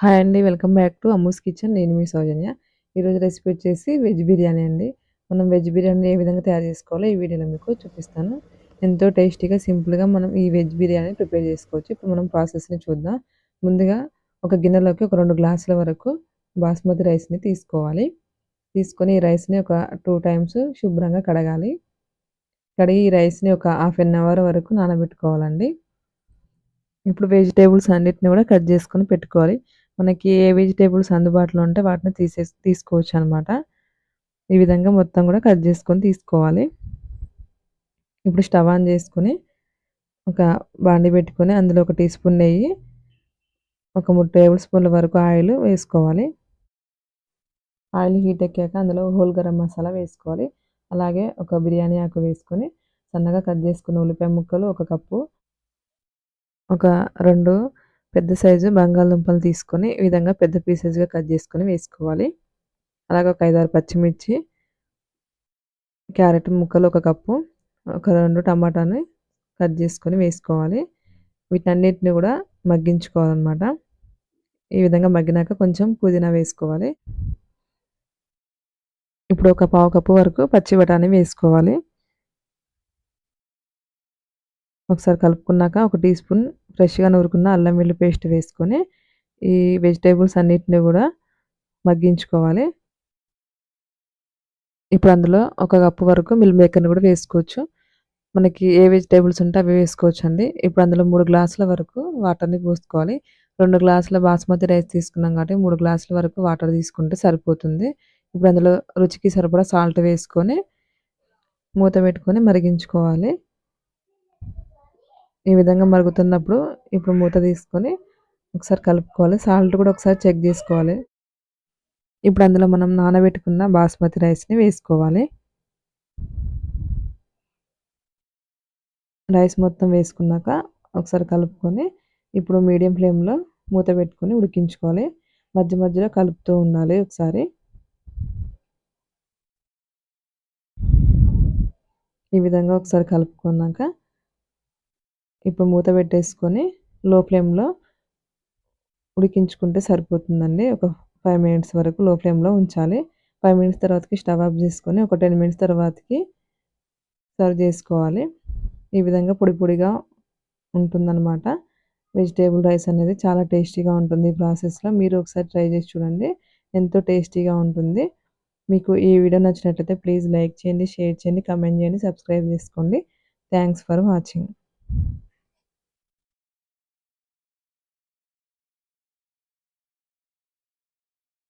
Hi అండి welcome back to Ammu's kitchen. నేను మీ సౌజన్య. ఈరోజు రెసిపీ వచ్చేసి వెజ్ బిర్యానీ అండి. మనం వెజ్ బిర్యానీ ఏ విధంగా తయారు చేసుకోవాలో ఈ వీడియోలో మీకు చూపిస్తాను. ఎంతో టేస్టీగా సింపుల్గా మనం ఈ వెజ్ బిర్యానీ ప్రిపేర్ చేసుకోవచ్చు. ఇప్పుడు మనం ప్రాసెస్ని చూద్దాం. ముందుగా ఒక గిన్నెలోకి ఒక రెండు గ్లాసుల వరకు బాస్మతి రైస్ని తీసుకోవాలి. తీసుకొని ఈ రైస్ని ఒక టూ టైమ్స్ శుభ్రంగా కడగాలి. కడిగి ఈ రైస్ని ఒక హాఫ్ అన్ అవర్ వరకు నానబెట్టుకోవాలండి. ఇప్పుడు వెజిటేబుల్స్ అన్నిటిని కూడా కట్ చేసుకొని పెట్టుకోవాలి. మనకి ఏ వెజిటేబుల్స్ అందుబాటులో ఉంటే వాటిని తీసే తీసుకోవచ్చు అనమాట ఈ విధంగా మొత్తం కూడా కట్ చేసుకొని తీసుకోవాలి. ఇప్పుడు స్టవ్ ఆన్ చేసుకొని ఒక బాండి పెట్టుకొని అందులో ఒక టీ స్పూన్ నెయ్యి ఒక మూడు టేబుల్ స్పూన్ల వరకు ఆయిల్ వేసుకోవాలి. ఆయిల్ హీట్ ఎక్కాక అందులో హోల్ గరం మసాలా వేసుకోవాలి. అలాగే ఒక బిర్యానీ ఆకు వేసుకొని సన్నగా కట్ చేసుకున్న ఉల్లిపాయ ముక్కలు ఒక కప్పు ఒక రెండు పెద్ద సైజు బంగాళదుంపలు తీసుకొని ఈ విధంగా పెద్ద పీసెస్గా కట్ చేసుకొని వేసుకోవాలి. అలాగే ఒక ఐదారు పచ్చిమిర్చి క్యారెట్ ముక్కలు ఒక కప్పు ఒక రెండు టమాటాని కట్ చేసుకొని వేసుకోవాలి. వీటన్నిటిని కూడా మగ్గించుకోవాలన్నమాట. ఈ విధంగా మగ్గినాక కొంచెం పుదీనా వేసుకోవాలి. ఇప్పుడు ఒక పావు కప్పు వరకు పచ్చి బఠానీ వేసుకోవాలి. ఒకసారి కలుపుకున్నాక ఒక టీ స్పూన్ ఫ్రెష్గా నూరుకున్న అల్లం వెల్లి పేస్ట్ వేసుకొని ఈ వెజిటేబుల్స్ అన్నిటిని కూడా మగ్గించుకోవాలి. ఇప్పుడు అందులో ఒక కప్పు వరకు మిల్ మేకర్ని కూడా వేసుకోవచ్చు. మనకి ఏ వెజిటేబుల్స్ ఉంటే అవి వేసుకోవచ్చు అండి ఇప్పుడు అందులో మూడు గ్లాసుల వరకు వాటర్ని పోసుకోవాలి. రెండు గ్లాసుల బాస్మతి రైస్ తీసుకున్నాం కాబట్టి మూడు గ్లాసుల వరకు వాటర్ తీసుకుంటే సరిపోతుంది. ఇప్పుడు అందులో రుచికి సరిపడా సాల్ట్ వేసుకొని మూత పెట్టుకొని మరిగించుకోవాలి. ఈ విధంగా మరుగుతున్నప్పుడు ఇప్పుడు మూత తీసుకొని ఒకసారి కలుపుకోవాలి. సాల్ట్ కూడా ఒకసారి చెక్ చేసుకోవాలి. ఇప్పుడు అందులో మనం నానబెట్టుకున్న బాస్మతి రైస్ని వేసుకోవాలి. రైస్ మొత్తం వేసుకున్నాక ఒకసారి కలుపుకొని ఇప్పుడు మీడియం ఫ్లేమ్లో మూత పెట్టుకొని ఉడికించుకోవాలి. మధ్య మధ్యలో కలుపుతూ ఉండాలి ఒకసారి. ఈ విధంగా ఒకసారి కలుపుకున్నాక ఇప్పుడు మూత పెట్టేసుకొని లో ఫ్లేమ్లో ఉడికించుకుంటే సరిపోతుందండి. ఒక ఫైవ్ మినిట్స్ వరకు లో ఫ్లేమ్లో ఉంచాలి. ఫైవ్ మినిట్స్ తర్వాతకి స్టవ్ ఆఫ్ చేసుకొని ఒక టెన్ మినిట్స్ తర్వాతకి సర్వ్ చేసుకోవాలి. ఈ విధంగా పొడి పొడిగా ఉంటుందన్నమాట. వెజిటేబుల్ రైస్ అనేది చాలా టేస్టీగా ఉంటుంది ఈ ప్రాసెస్లో మీరు ఒకసారి ట్రై చేసి చూడండి. ఎంతో టేస్టీగా ఉంటుంది. మీకు ఈ వీడియో నచ్చినట్లయితే ప్లీజ్ లైక్ చేయండి షేర్ చేయండి కమెంట్ చేయండి సబ్స్క్రైబ్ చేసుకోండి. Thanks for watching